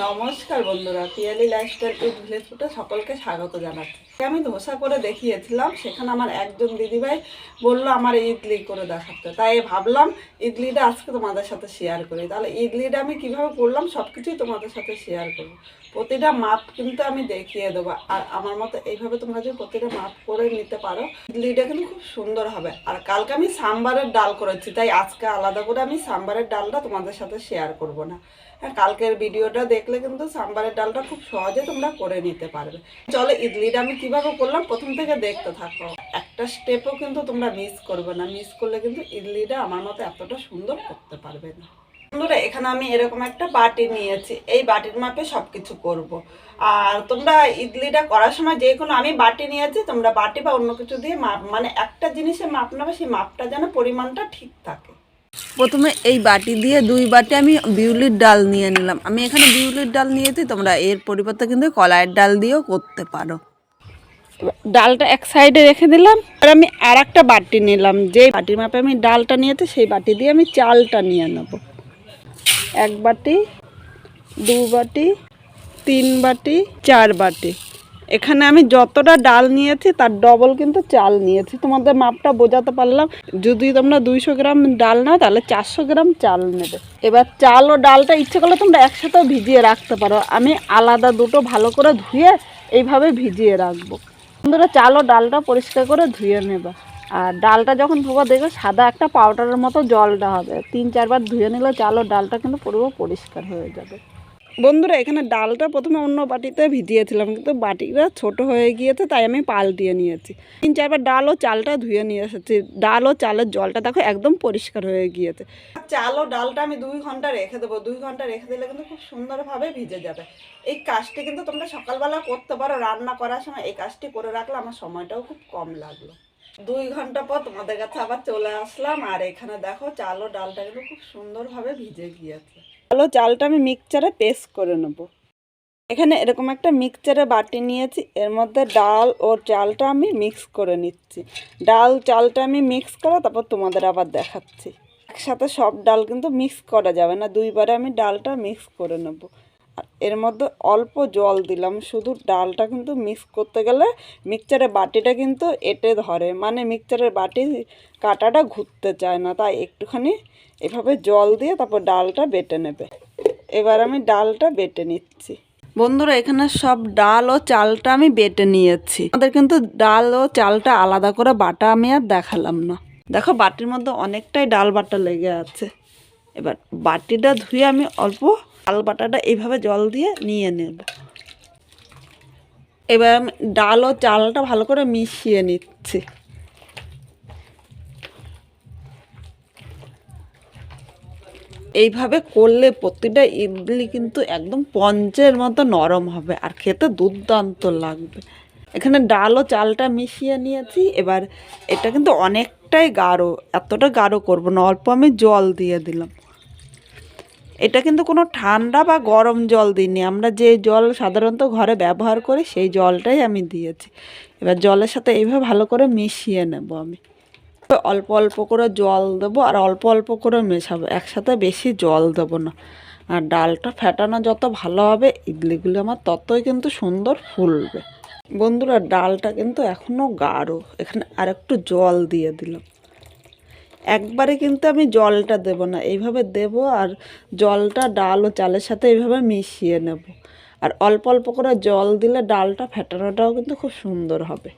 নমস্কার বন্ধুরা, Piyali lifestyle with village ফুটে সকলকে স্বাগত জানাচ্ছি। আমি ধোসা করে দেখিয়েছিলাম, সেখানে আমার একজন দিদিভাই বলল আমার ইডলি করে দেখাতে। তাই ভাবলাম ইডলিটা আজকে তোমাদের সাথে শেয়ার করি। তাহলে ইডলিটা আমি কীভাবে করলাম সব কিছুই তোমাদের সাথে শেয়ার করব। প্রতিটা মাপ কিন্তু আমি দেখিয়ে দেবো। আর আমার মতো এইভাবে তোমরা যদি প্রতিটা মাপ করে নিতে পারো, ইডলিটা কিন্তু খুব সুন্দর হবে। আর কালকে আমি সাম্বারের ডাল করেছি, তাই আজকে আলাদা করে আমি সাম্বারের ডালটা তোমাদের সাথে শেয়ার করব না। কালকের ভিডিওটা দেখলে কিন্তু সাম্বারের ডালটা খুব সহজে তোমরা করে নিতে পারবে। চলো ইডলিটা আমি কীভাবে করলাম? প্রথম থেকে দেখতে থাকো। একটা স্টেপও কিন্তু তোমরা মিস করবে না। মিস করলে কিন্তু ইডলিটা আমার মতো এতটা সুন্দর করতে পারবে না। বন্ধুরা, এখানে আমি এরকম একটা বাটি নিয়েছি। এই বাটির মাপে সব কিছু করব। আর তোমরা ইডলিটা করার সময় যে কোনো, আমি বাটি নিয়েছি, তোমরা বাটি বা অন্য কিছু দিয়ে মাপ মানে একটা জিনিসে মাপ নেবে সেই মাপটা যেন পরিমাণটা ঠিক থাকে। প্রথমে এই বাটি দিয়ে দুই বাটি আমি বিউলির ডাল নিয়ে নিলাম। আমি এখানে বিউলির ডাল নিয়েছি, তোমরা এর পরিবর্তে কিন্তু কলাইয়ের ডাল দিয়েও করতে পারো। ডালটা এক সাইডে রেখে দিলাম, আর আমি আর একটা বাটি নিলাম। যে বাটির মাপে আমি ডালটা নিয়েছি, সেই বাটি দিয়ে আমি চালটা নিয়ে নেব। এক বাটি, দু বাটি, তিন বাটি, চার বাটি। এখানে আমি যতটা ডাল নিয়েছি, তার ডবল কিন্তু চাল নিয়েছি। তোমাদের মাপটা বোঝাতে পারলাম। যদি তোমরা দুইশো গ্রাম ডাল নাও, তাহলে চারশো গ্রাম চাল নেবে। এবার চাল ও ডালটা ইচ্ছে করলে তোমরা একসাথেও ভিজিয়ে রাখতে পারো। আমি আলাদা দুটো ভালো করে ধুয়ে এইভাবে ভিজিয়ে রাখব। বন্ধুরা, চাল ও ডালটা পরিষ্কার করে ধুয়ে নেবা। আর ডালটা যখন ধোবা, দেখবে সাদা একটা পাউডারের মতো জলটা হবে। তিন, চারবার ধুয়ে নিলে চাল ও ডালটা কিন্তু পুরো পরিষ্কার হয়ে যাবে। বন্ধুরা, এখানে ডালটা প্রথমে অন্য বাটিতে ভিজিয়েছিলাম, কিন্তু বাটিটা ছোট হয়ে গিয়েছে, তাই আমি পাল্টিয়ে নিয়েছি। তিন চারবার ডাল ও চালটা ধুয়ে নিয়ে এসেছি। ডাল ও চালের জলটা দেখো একদম পরিষ্কার হয়ে গিয়েছে। চাল ও ডালটা আমি দুই ঘণ্টা রেখে দেবো। দুই ঘণ্টা রেখে দিলে কিন্তু খুব সুন্দরভাবে ভিজে যাবে। এই কাজটি কিন্তু তোমরা সকালবেলা করতে পারো, রান্না করার সময় এই কাজটি করে রাখলে আমার সময়টাও খুব কম লাগল। দুই ঘণ্টা পর তোমাদের কাছে আবার চলে আসলাম, আর এখানে দেখো চাল ও ডালটা কিন্তু খুব সুন্দরভাবে ভিজে গিয়েছে। চালো চালটা আমি মিক্সচারে পেস্ট করে নেব। এখানে এরকম একটা মিক্সচারে বাটি নিয়েছি, এর মধ্যে ডাল ও চালটা আমি মিক্স করে নিচ্ছি। ডাল চালটা আমি মিক্স করে তারপর তোমাদের আবার দেখাচ্ছি। একসাথে সব ডাল কিন্তু মিক্স করা যাবে না, দুইবারে আমি ডালটা মিক্স করে নেব। এর মধ্যে অল্প জল দিলাম। শুধু ডালটা কিন্তু মিক্স করতে গেলে মিক্সচারের বাটিটা কিন্তু এটে ধরে। মানে মিক্সচারের বাটি কাটাটা ঘুরতে চায় না। তাই একটুখানি এভাবে জল দিয়ে তারপর ডালটা বেটে নেবে। এবার আমি ডালটা বেটে নিচ্ছি। বন্ধুরা, এখানে সব ডাল ও চালটা আমি বেটে নিয়েছি। আমাদের কিন্তু ডাল ও চালটা আলাদা করে বাটা আমি আর দেখালাম না। দেখো, বাটির মধ্যে অনেকটাই ডাল বাটা লেগে আছে। এবার বাটিটা ধুয়ে আমি অল্প ডাল বাটাটা এইভাবে জল দিয়ে নিয়ে নেব। এবার আমি ডাল ও চালটা ভালো করে মিশিয়ে নিচ্ছি। এইভাবে করলে প্রতিটা ইডলি কিন্তু একদম পঞ্চের মতো নরম হবে আর খেতে দুর্দান্ত লাগবে। এখানে ডাল ও চালটা মিশিয়ে নিয়েছি, এবার এটা কিন্তু অনেকটাই গাঢ়, এতটা গাঢ় করব না, অল্প আমি জল দিয়ে দিলাম। এটা কিন্তু কোনো ঠান্ডা বা গরম জল দিইনি। আমরা যে জল সাধারণত ঘরে ব্যবহার করি, সেই জলটাই আমি দিয়েছি। এবার জলের সাথে এইভাবে ভালো করে মিশিয়ে নেব আমি। অল্প অল্প করে জল দেবো আর অল্প অল্প করে মেশাবো। একসাথে বেশি জল দেবো না। আর ডালটা ফেটানো যত ভালো হবে, ইডলিগুলো আমার ততই কিন্তু সুন্দর ফুলবে। বন্ধুরা, ডালটা কিন্তু এখনও গাঢ়। এখানে আর একটু জল দিয়ে দিলাম। একবারে কিন্তু আমি জলটা দেব না। এইভাবে দেব আর জলটা, ডাল ও চালের সাথে এইভাবে মিশিয়ে নেব। আর অল্প অল্প করে জল দিলে ডালটা ফেটানোটাও কিন্তু খুব সুন্দর হবে।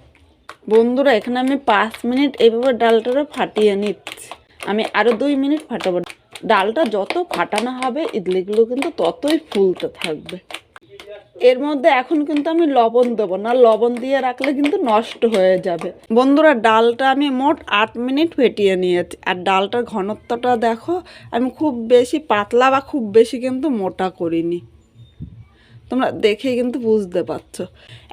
বন্ধুরা, এখানে আমি পাঁচ মিনিট এইভাবে ডালটারে ফাটিয়ে নিচ্ছি। আমি আরও দুই মিনিট ফাটাবো। ডালটা যত ফাটানো হবে, ইডলিগুলো কিন্তু ততই ফুলতে থাকবে। এর মধ্যে এখন কিন্তু আমি লবণ দেবো না, লবণ দিয়ে রাখলে কিন্তু নষ্ট হয়ে যাবে। বন্ধুরা, ডালটা আমি মোট আট মিনিট ফেটিয়ে নিয়েছি। আর ডালটার ঘনত্বটা দেখো, আমি খুব বেশি পাতলা বা খুব বেশি কিন্তু মোটা করিনি। তোমরা দেখেই কিন্তু বুঝতে পারছ।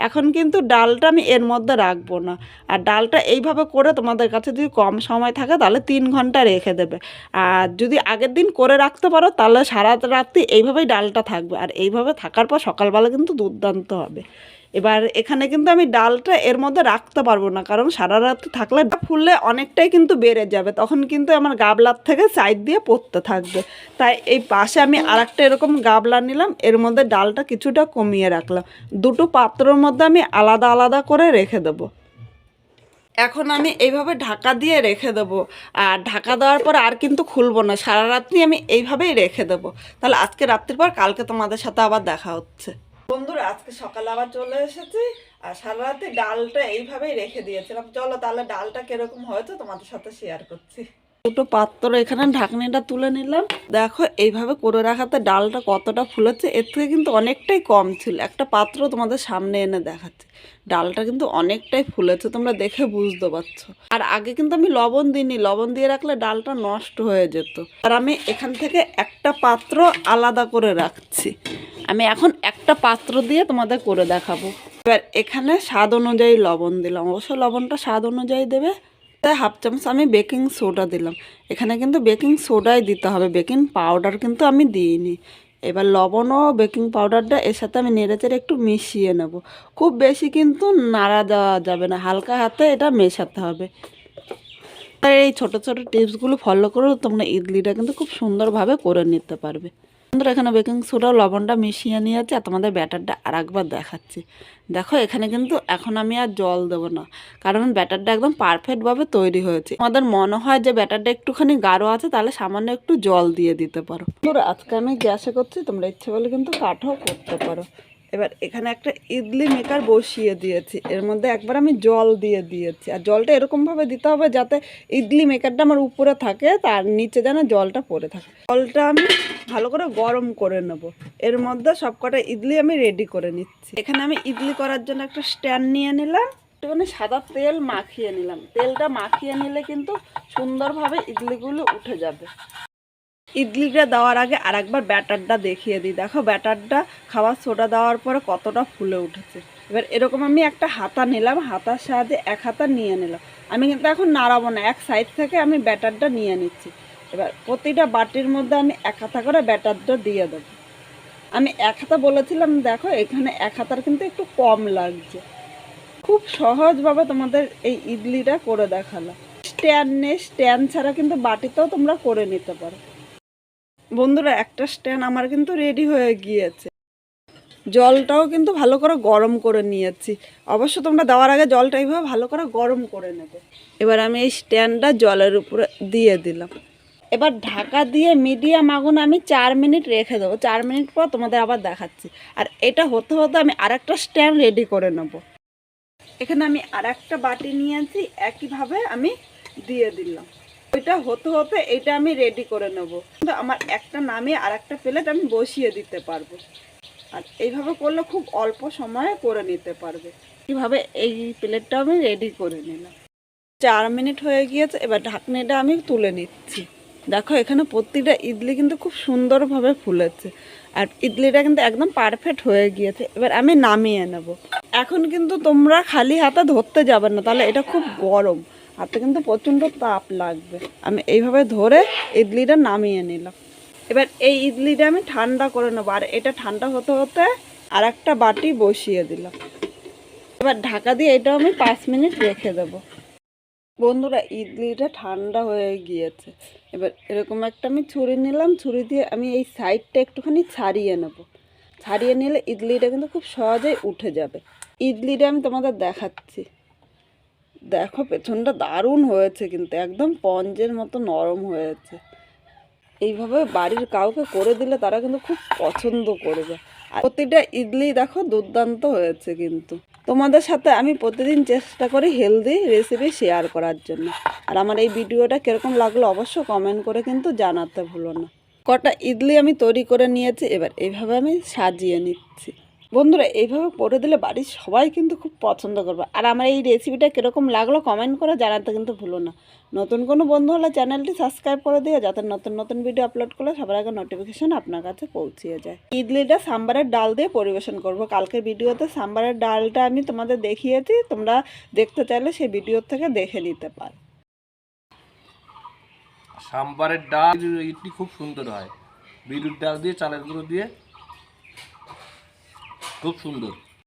এখন কিন্তু ডালটা আমি এর মধ্যে রাখব না। আর ডালটা এইভাবে করে তোমাদের কাছে যদি কম সময় থাকে তাহলে তিন ঘণ্টা রেখে দেবে। আর যদি আগের দিন করে রাখতে পারো তাহলে সারা রাত্রি এইভাবেই ডালটা থাকবে। আর এইভাবে থাকার পর সকালবেলা কিন্তু দুর্দান্ত হবে। এবার এখানে কিন্তু আমি ডালটা এর মধ্যে রাখতে পারব না, কারণ সারা রাত থাকলে ফুললে অনেকটাই কিন্তু বেড়ে যাবে, তখন কিন্তু আমার গাবলার থেকে সাইড দিয়ে পড়তে থাকবে। তাই এই পাশে আমি আরেকটা এরকম গাবলা নিলাম, এর মধ্যে ডালটা কিছুটা কমিয়ে রাখলাম। দুটো পাত্রর মধ্যে আমি আলাদা আলাদা করে রেখে দেবো। এখন আমি এইভাবে ঢাকা দিয়ে রেখে দেবো, আর ঢাকা দেওয়ার পর আর কিন্তু খুলবো না, সারা রাত্রি আমি এইভাবেই রেখে দেবো। তাহলে আজকে রাত্রির পর কালকে তোমাদের সাথে আবার দেখা হচ্ছে। বন্ধুরা, আজকে সকালে আবার চলে এসেছি আর সারা রাতে ডালটা এইভাবেই রেখে দিয়েছিলাম। চলো তাহলে ডালটা কীরকম হয়েছে তোমাদের সাথে শেয়ার করছি। দুটো পাত্র এখানে ঢাকনিটা তুলে নিলাম। দেখো, এইভাবে করে রাখাতে ডালটা কতটা ফুলেছে, এর থেকে কিন্তু অনেকটাই কম ছিল। একটা পাত্র তোমাদের সামনে এনে দেখাচ্ছে। ডালটা কিন্তু অনেকটাই ফুলেছে, তোমরা দেখে বুঝতে পারছ। আর আগে কিন্তু আমি লবণ দিইনি, লবণ দিয়ে রাখলে ডালটা নষ্ট হয়ে যেত। আর আমি এখান থেকে একটা পাত্র আলাদা করে রাখছি। আমি এখন একটা পাত্র দিয়ে তোমাদের করে দেখাবো। এবার এখানে স্বাদ অনুযায়ী লবণ দিলাম। অবশ্য লবণটা স্বাদ অনুযায়ী দেবে তাই হাফ চামচ আমি বেকিং সোডা দিলাম। এখানে কিন্তু বেকিং সোডাই দিতে হবে। বেকিং পাউডার কিন্তু আমি দিইনি। এবার লবণ ও বেকিং পাউডারটা এর সাথে আমি নেড়েচেড়ে একটু মিশিয়ে নেব। খুব বেশি কিন্তু নাড়া দেওয়া যাবে না। হালকা হাতে এটা মেশাতে হবে। এই ছোট ছোট টিপসগুলো ফলো করেও তোমরা ইডলিটা কিন্তু খুব সুন্দরভাবে করে নিতে পারবে। বন্ধুরা, এখানে বেকিং সোডা লবণটা মিশিয়ে নিয়েছি আর তোমাদের ব্যাটারটা আর একবার দেখাচ্ছি। দেখো, এখানে কিন্তু এখন আমি আর জল দেবো না, কারণ ব্যাটারটা একদম পারফেক্টভাবে তৈরি হয়েছে। আমাদের মনে হয় যে ব্যাটারটা একটুখানি গাঢ় আছে, তাহলে সামান্য একটু জল দিয়ে দিতে পারো। আজকে আমি গ্যাসে করছি, তোমরা ইচ্ছে বলে কিন্তু কাঠও করতে পারো। এবার এখানে একটা ইডলি মেকার বসিয়ে দিয়েছি। এর মধ্যে একবার আমি জল দিয়ে দিয়েছি। আর জলটা এরকমভাবে দিতে হবে যাতে ইডলি মেকারটা আমার উপরে থাকে, তার নিচে যেন জলটা পড়ে থাকে। জলটা আমি ভালো করে গরম করে নেব। এর মধ্যে সবকটা ইডলি আমি রেডি করে নিচ্ছি। এখানে আমি ইডলি করার জন্য একটা স্ট্যান্ড নিয়ে নিলাম। একটুখানি সাদা তেল মাখিয়ে নিলাম। তেলটা মাখিয়ে নিলে কিন্তু সুন্দরভাবে ইডলিগুলো উঠে যাবে। ইডলিটা দেওয়ার আগে আরেকবার ব্যাটারটা দেখিয়ে দিই। দেখো, ব্যাটারটা খাবার সোডা দেওয়ার পরে কতটা ফুলে উঠেছে। এবার এরকম আমি একটা হাতা নিলাম, হাতার সাহায্যে এক হাতা নিয়ে নিলাম। আমি কিন্তু এখন নাড়াবো না, এক সাইড থেকে আমি ব্যাটারটা নিয়ে নিচ্ছি। এবার প্রতিটা বাটির মধ্যে আমি এক হাতা করে ব্যাটারটা দিয়ে দেবো। আমি এক হাতা বলেছিলাম, দেখো, এখানে এক হাতার কিন্তু একটু কম লাগছে। খুব সহজভাবে তোমাদের এই ইডলিটা করে দেখালাম। স্ট্যান্ড নেই, স্ট্যান্ড ছাড়া কিন্তু বাটিতেও তোমরা করে নিতে পারো। বন্ধুরা, একটা স্ট্যান্ড আমার কিন্তু রেডি হয়ে গিয়েছে। জলটাও কিন্তু ভালো করে গরম করে নিয়েছি। অবশ্য তোমরা দেওয়ার আগে জলটা এইভাবে ভালো করে গরম করে নেবে। এবার আমি এই স্ট্যান্ডটা জলের উপরে দিয়ে দিলাম। এবার ঢাকা দিয়ে মিডিয়াম আগুন আমি চার মিনিট রেখে দেবো। চার মিনিট পর তোমাদের আবার দেখাচ্ছি। আর এটা হতে হতে আমি আরেকটা স্ট্যান্ড রেডি করে নেব। এখানে আমি আরেকটা বাটি নিয়েছি। একইভাবে আমি দিয়ে দিলাম। ওইটা হতে হতে এটা আমি রেডি করে নেব। কিন্তু আমার একটা নামিয়ে আর একটা প্লেট আমি বসিয়ে দিতে পারব। আর এইভাবে করলে খুব অল্প সময়ে করে নিতে পারবে। এইভাবে এই প্লেটটা আমি রেডি করে নিলাম। চার মিনিট হয়ে গিয়েছে, এবার ঢাকনিটা আমি তুলে নিচ্ছি। দেখো, এখানে প্রতিটা ইডলি কিন্তু খুব সুন্দরভাবে ফুলেছে। আর ইডলিটা কিন্তু একদম পারফেক্ট হয়ে গিয়েছে। এবার আমি নামিয়ে নেব। এখন কিন্তু তোমরা খালি হাতে ধরতে যাবে না, তাহলে এটা খুব গরম। হাতে কিন্তু প্রচণ্ড তাপ লাগবে। আমি এইভাবে ধরে ইডলিটা নামিয়ে নিলাম। এবার এই ইডলিটা আমি ঠান্ডা করে নেব। আর এটা ঠান্ডা হতে হতে আর একটা বাটি বসিয়ে দিলাম। এবার ঢাকা দিয়ে এটাও আমি পাঁচ মিনিট রেখে দেবো। বন্ধুরা ইডলিটা ঠান্ডা হয়ে গিয়েছে। এবার এরকম একটা আমি ছুরি নিলাম। ছুরি দিয়ে আমি এই সাইডটা একটুখানি ছাড়িয়ে নেব। ছাড়িয়ে নিলে ইডলিটা কিন্তু খুব সহজেই উঠে যাবে। ইডলিটা আমি তোমাদের দেখাচ্ছি। দেখো, পেছনটা দারুণ হয়েছে কিন্তু, একদম পঞ্জের মতো নরম হয়েছে। এইভাবে বাড়ির কাউকে করে দিলে তারা কিন্তু খুব পছন্দ করবে। আর প্রতিটা ইডলি দেখো দুর্দান্ত হয়েছে কিন্তু। তোমাদের সাথে আমি প্রতিদিন চেষ্টা করি হেলদি রেসিপি শেয়ার করার জন্য। আর আমার এই ভিডিওটা কীরকম লাগল অবশ্য কমেন্ট করে কিন্তু জানাতে ভুলো না। কটা ইডলি আমি তৈরি করে নিয়েছি, এবার এইভাবে আমি সাজিয়ে নিচ্ছি। বন্ধুরা, এইভাবে করে দিলে বাড়ির সবাই কিন্তু খুব পছন্দ করবে। আর আমার এই রেসিপিটা কীরকম লাগল কমেন্ট করে জানাতে কিন্তু ভুলো না। নতুন কোনো বন্ধু হলে চ্যানেলটি সাবস্ক্রাইব করে দিও, যাতে নতুন নতুন ভিডিও আপলোড করলে সবার আগে নোটিফিকেশন আপনার কাছে পৌঁছিয়ে যায়। ইডলিটা সাম্বারের ডাল দিয়ে পরিবেশন করব। কালকের ভিডিওতে সাম্বারের ডালটা আমি তোমাদের দেখিয়েছি, তোমরা দেখতে চাইলে সেই ভিডিওর থেকে দেখে নিতে পারো। সাম্বারের ডাল, ইডলি খুব সুন্দর হয়। বিরুর ডাল দিয়ে, চালের গুঁড়ো দিয়ে খুব সুন্দর।